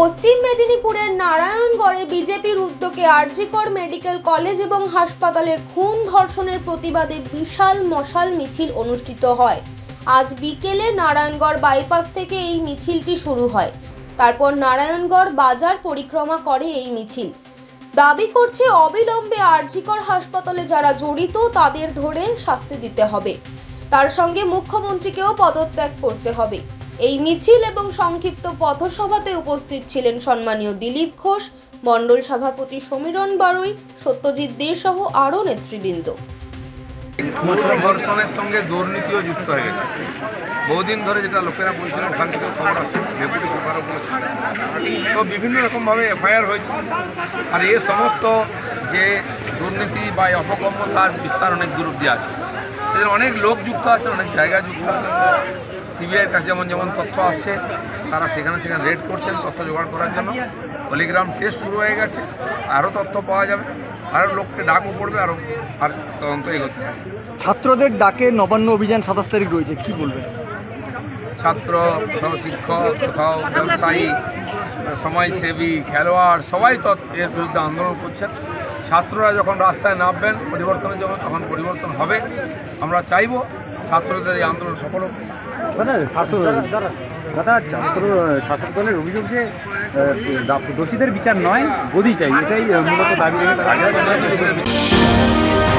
পশ্চিম মেদিনীপুরের নারায়ণগড়ে বিজেপির উদ্যোগে আরজিকর মেডিকেল কলেজ এবং হাসপাতালের খুন ধর্ষণের প্রতিবাদে বিশাল মশাল মিছিল অনুষ্ঠিত হয়। আজ বিকেলে নারায়ণগড় বাইপাস থেকে এই মিছিলটি শুরু হয়। তারপর নারায়ণগড় বাজার পরিক্রমা করে এই মিছিল। দাবি করছে অবিলম্বে আরজিকর হাসপাতালে যারা জড়িত, তাদের ধরে শাস্তি দিতে হবে। তার সঙ্গে মুখ্যমন্ত্রীকেও পদত্যাগ করতে হবে। এই মিছিল এবং সংক্ষিপ্ত পথসভাতে উপস্থিত ছিলেন সম্মানীয় দিলীপ ঘোষ, মণ্ডল সভাপতি সমীরণ বারুই, সত্যজিৎ দে সহ আরও নেতৃবৃন্দ। ধর্ষণের সঙ্গে দুর্নীতিও যুক্ত হয়ে গেছে। বহুদিন ধরে যেটা লোকেরা বলছিল, ওখান থেকে খবর আসছে, ডেপুটি সুপারও তো বিভিন্ন রকমভাবে এফআইআর হয়েছে। আর এ সমস্ত যে দুর্নীতি বা অপকর্ম তার বিস্তার অনেক দূর অব্দি আছে। সেখানে অনেক লোক যুক্ত আছে, অনেক জায়গায় যুক্ত আছে। সিবিআইয়ের কাছে যেমন যেমন তথ্য আসছে তারা সেখানে সেখানে রেড করছেন তথ্য জোগাড় করার জন্য। পলিগ্রাম টেস্ট শুরু হয়ে গেছে আরও তথ্য পাওয়া যাবে। আরও লোককে ডাকও পড়বে আরও আর তদন্ত এগোতে হবে। ছাত্রদের ডাকে নবান্ন অভিযান সাতাশ তারিখ রয়েছে কি বলবেন? ছাত্র কোথাও শিক্ষক কোথাও ব্যবসায়ী সমাজসেবী খেলোয়াড় সবাই তো এর বিরুদ্ধে আন্দোলন করছেন। ছাত্ররা যখন রাস্তায় নামবেন পরিবর্তনের জন্য তখন পরিবর্তন হবে। আমরা চাইব ছাত্রদের এই আন্দোলন সফল হোক। দাদা শাসক দাদা ছাত্র শাসক দলের অভিযোগ যে দোষীদের বিচার নয় গদি চাই এটাই মূলত দাবি। রেখে